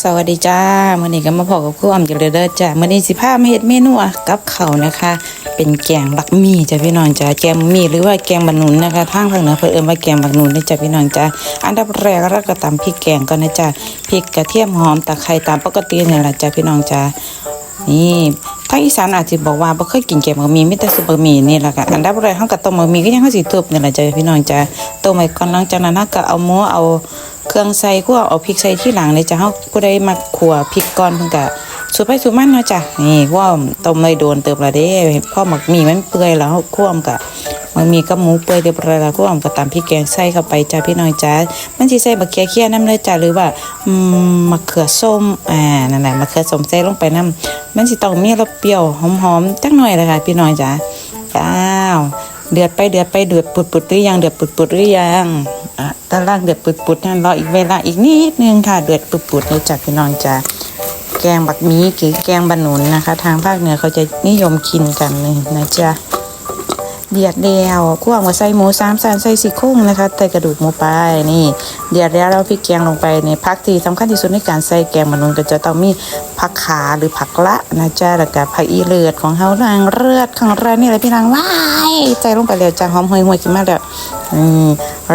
สวัสดีจ้ามื้อนี้ก็มาพบกับครูอ้อมกันเลเด้อจ้ามื้อนี้สิพามาเฮ็ดเมนูกับเขานะคะ เป็นแกงบักหมี่จ้าพี่น้องจ้าแกงหมี่หรือว่าแกงบักหนุนนะคะทางภาคเหนือเพิ่นเอิ้นว่าแกงบักหนุนนะจ้าพี่น้องจ้าอันดับแรกเราก็ตำพริกแกงก่อนนะจ้าพริกกระเทียมหอมตะไคร้ตามปกตินี่แหละจ้าพี่น้องจ้านี่ทางอีสานอาจจะบอกว่าบ่เคยกินแกงบักหมี่มีแต่ซุปบักหมี่นี่แหละค่ะอันดับแรกเฮาก็ต้มบักหมี่ก็ยังเฮาสิทุบนี่แหละจ้าพี่น้องจ้าต้มไว้ก่อนหลังจากนั้นเราก็เอาหมูเอา เครื่องใส่คั่วเอาพริกใส่ที่หลังเลยจ้ะเฮาผู้ใดมักขัวพริกก่อนเพิ่นก็สุดไปสุดมันเนาะจ้ะนี่ว่าต้มเลยโดนเติบละเด้พ่อหมักหมี่มันเปื่อยแล้วเฮาคั่วมนก็มันมีกับหมูเปื่อยเรียบร้อยแล้วคั่วมนก็ตามพริกแกงใส่เข้าไปจ้ะพี่น้องจ้ะมันสิใส่บักเขียเขียน้ำเลยจ้ะหรือว่ามะเขือส้มอ่านั่นแหละมะเขือส้มใส่ลงไปน้ำมันสิต้องมีรสเปรี้ยวหอมๆจักหน่อยเลยค่ะพี่น้องจ้ะอ้าวเดือดไปเดือดไปเดือดปุดๆหรือยังเดือดปุดๆหรือยัง อะตอนล่างเดือดปุดๆนั่นรออีกเวลาอีกนิดนึงค่ะ เดือดปุดๆเลยจ้ะพี่น้องจ้ะแกงบักมีหรือแกงบะหนุนนะคะ ทางภาคเหนือเขาจะนิยมกินกันเลยนะจ๊ะเดือดเดียวคั่วมาใส่หมูสามสันใส่ซี่โครงนะคะใส่กระดูกหมูไปนี่ เดือดแล้วเราพริกแกงลงไปในผักที่สำคัญที่สุดในการใส่แกงบะหนุนก็จะต้องมีผักขาหรือผักละนะจ๊ะแล้วก็ผักอีเลือดของเฮานางเลือดของเรานี่แหละพี่นางว้ายใจลงไปแล้วจ้ะหอมห่วยๆขึ้นมากแล้ว อืม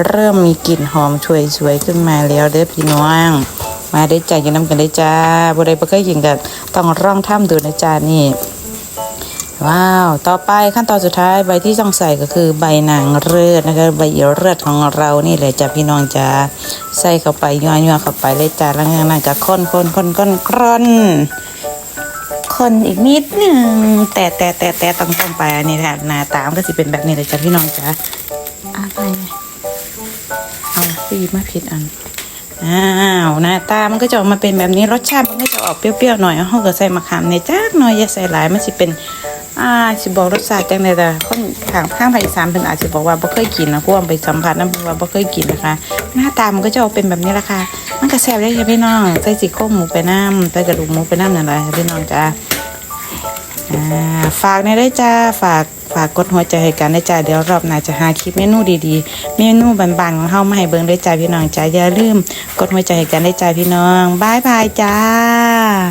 เริ่มมีกลิ่นหอมช่วยสวยๆขึ้นมาแล้วเด้อพี่น้อง มาได้จ้ากินน้ำกันได้จ้าบ่ได้บ่เคยกินกันต้องร่องทำดูนะจ้านี่ว้าว ต่อไปขั้นตอนสุดท้ายใบที่ต้องใส่ก็คือใบนางเลือดนะคะใบเลือดของเรานี่เลยจ้าพี่น้องจ้าใส่เข้าไปยัวๆเข้าไปเลยจ้าแล้วงั้นก็คนคนคนคนกรนคนอีกนิดนึงแต่แต่แต่แต่ต้องต้องไปอันนี้ค่ะหน้าตามก็สิเป็นแบบนี้เลยจ้าพี่น้องจ้า อะไรเอาปีมาผิดอันอ้าวหน้าตามันก็จะออกมาเป็นแบบนี้รสชาติมันก็จะออกเปรี้ยวๆหน่อยเอาเขาก็ใส่มะขามในจักหน่อยอย่าใส่หลายมันสิเป็นอ่าสิบอกรสชาติจังเลยแต่คนทางข้างภาคอีสานเป็นอาจจะบอกว่าบ่เคยกินนะพวกไปสัมผัสนะเพราะว่าบ่เคยกินนะคะ หน้าตามันก็จะออกเป็นแบบนี้ละค่ะ มันก็แซ่บได้ค่ะพี่น้องใส่ซี่โครงหมูไปน้ำใส่กระดูกหมูไปน้ำนั่นแหละค่ะพี่น้องจ้า ฝากในได้จ้าฝากฝากกดหัวใจให้กันได้จ้าเดี๋ยวรอบหน้าจะหาคลิปเมนูดีๆ เมนูบานๆของเฮามาให้เบิ่งได้จ้าพี่น้องจ้าอย่าลืม กดหัวใจให้กันได้จ้าพี่น้องบายบายจ้า